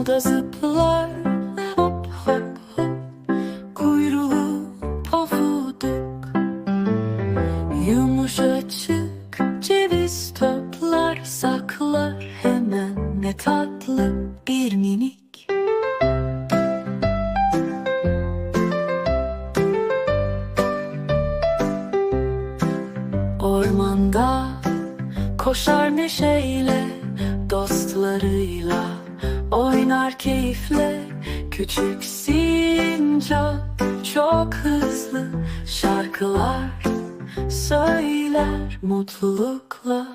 dalda zıplar Hop hop hop. Kuyruğu pofuduk. Yumuşacık ceviz toplar Saklar hemen ne tatlı bir minik. Ormanda koşar neşeyle dostlarıyla. Oynar keyifle. Küçük sincap Çok hızlı. Şarkılar söyler mutlulukla.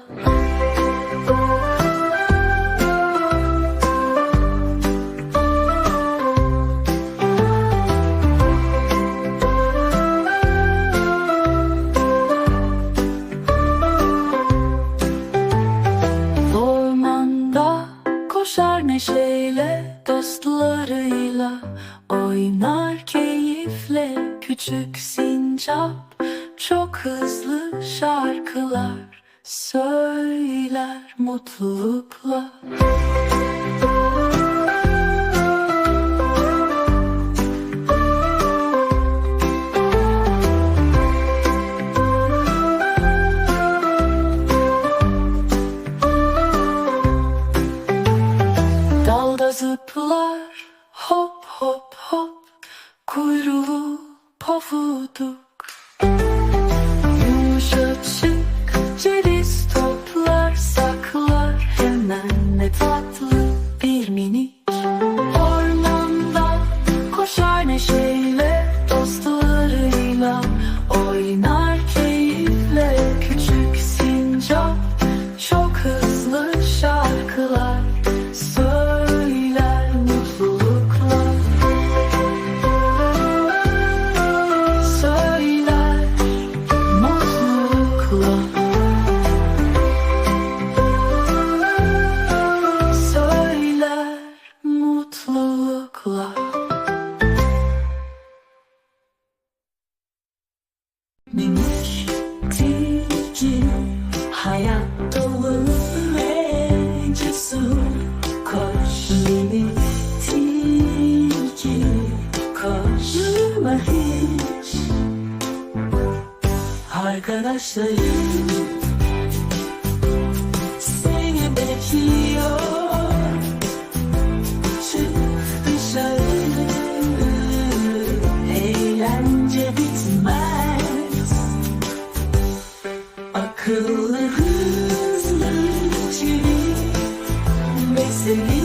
arkadaşlayım Seni bekliyor Çık dışarı Eğlence bitmez Akıllı hızlı çevir Mesele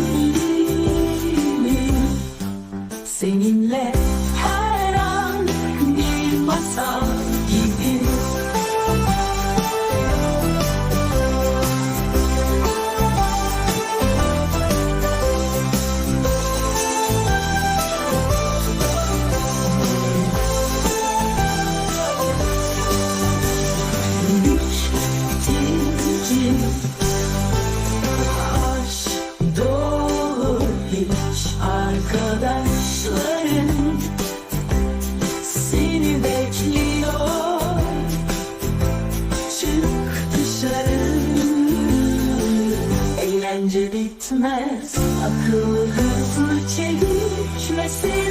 See.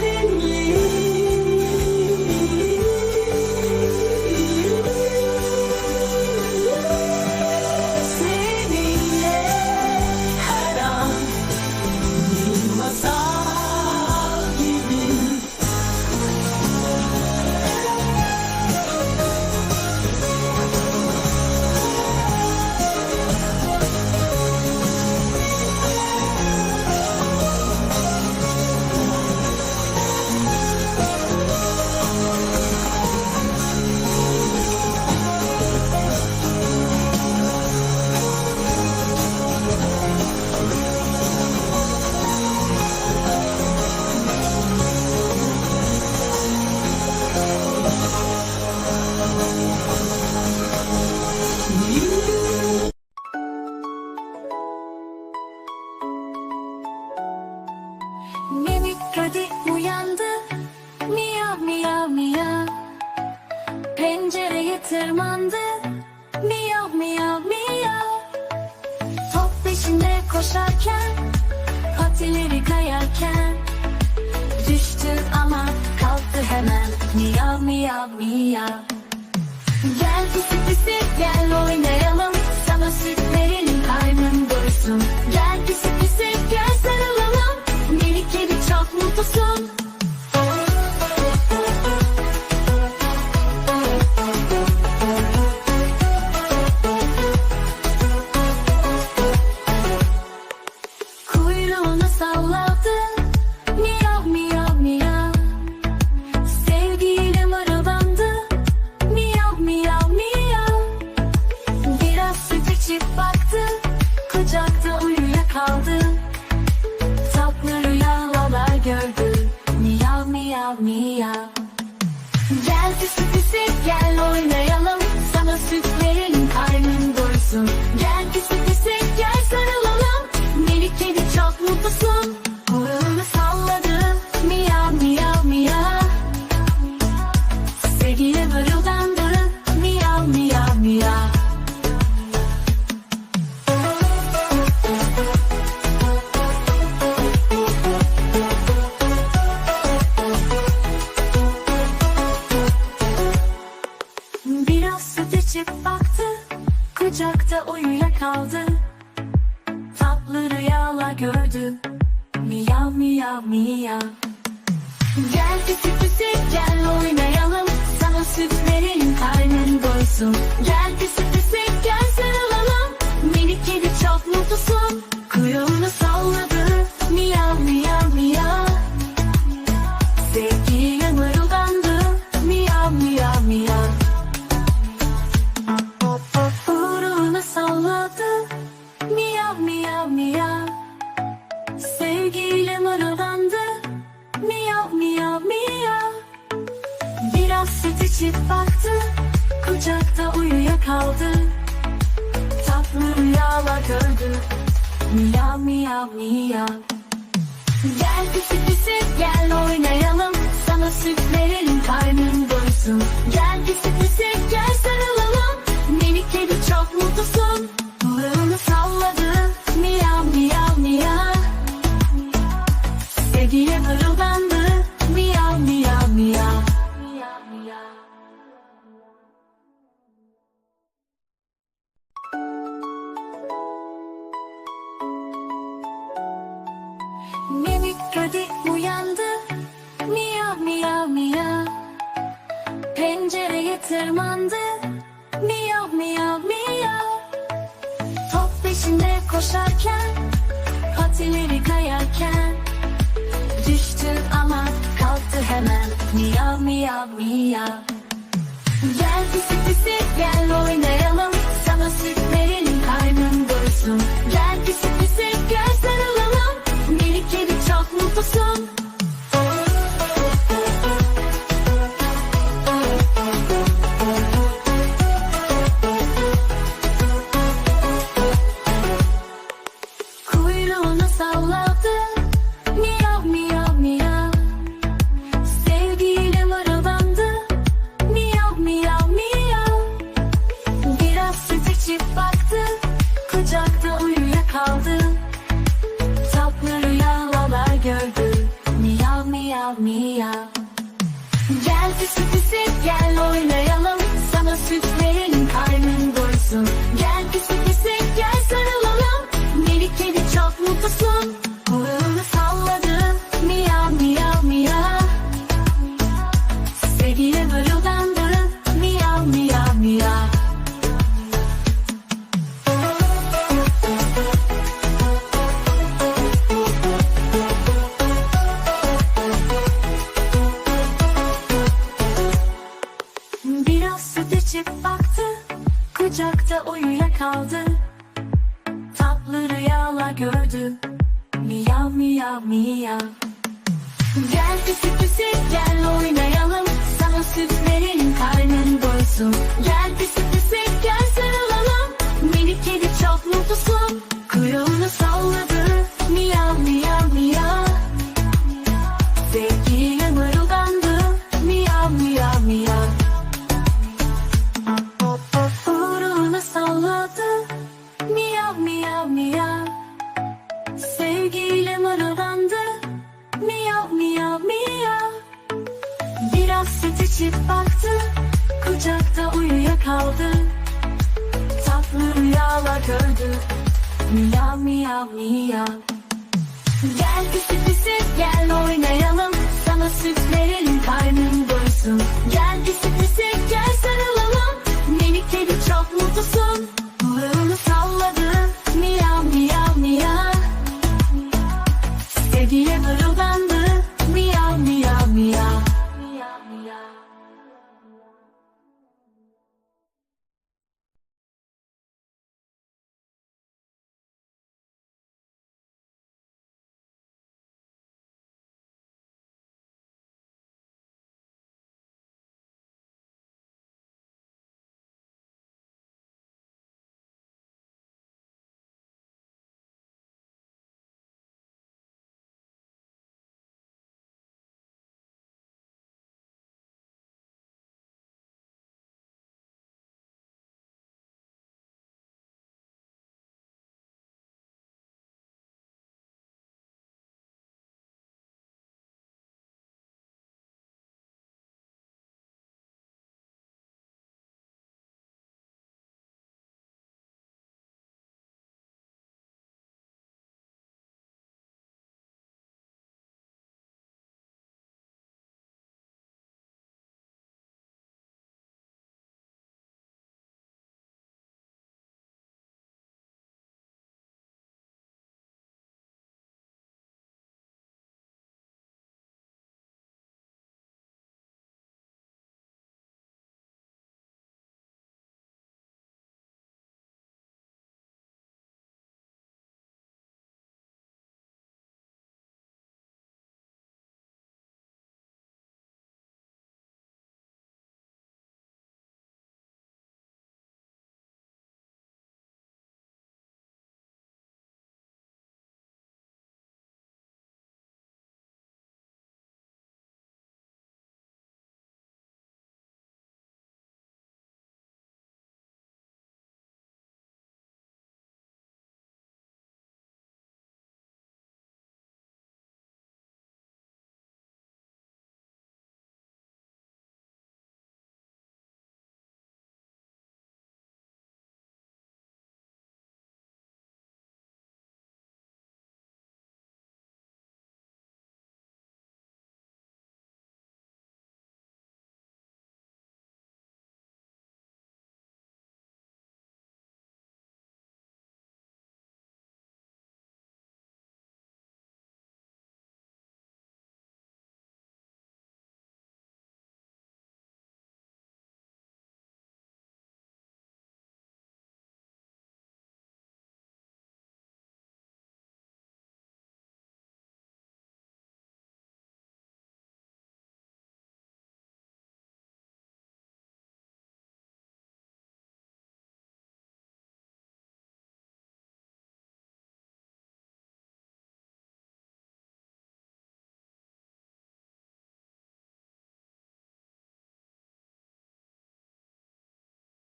Miyav miyav Gel pisi pisi gel oynayalım. Sana süt verelim karnın doysun İçip baktı Kucakta uyuyakaldı. Tatlı rüyalar gördü. Miyav miyav miyav. Gel pisi pisi gel oynayalım. Sana süt verelim karnın doysun. Gel pisi pisi gel sarılalım. Minik kedi çok mutlusun. Kuyruğunu salladı miyav Gel pisi pisi gel oynayalım. Sana süt verelim karnın doysun. Gel pisi pisi gel sarılalım. Minik kedi çok mutlusun Kedi uyandı. Miyav miyav miyav. Pencereye tırmandı. Miyav miyav miyav. Top peşinde koşarken Patileri kayarken Düştü ama kalktı hemen. Miyav miyav miyav. Gel pisi pisi gel oynayalım içip baktı Kucakta uyuyakaldı. Tatlı rüyalar gördü Miyav miyav miyav. Gel pisi pisi gel oynayalım Sana süt verelim karnın doysun. Gel pisi pisi gel sarılalım Minik kedi çok mutlusun Kuyruğunu salladı Miyav miyav miyav. Sevgiyle mırıldandı içip baktı Kucakta uyuyakaldı. Tatlı rüyalar gördü Miyav miyav miyav. Gel pisi pisi gel oynayalım. Sana süt verelim karnın doysun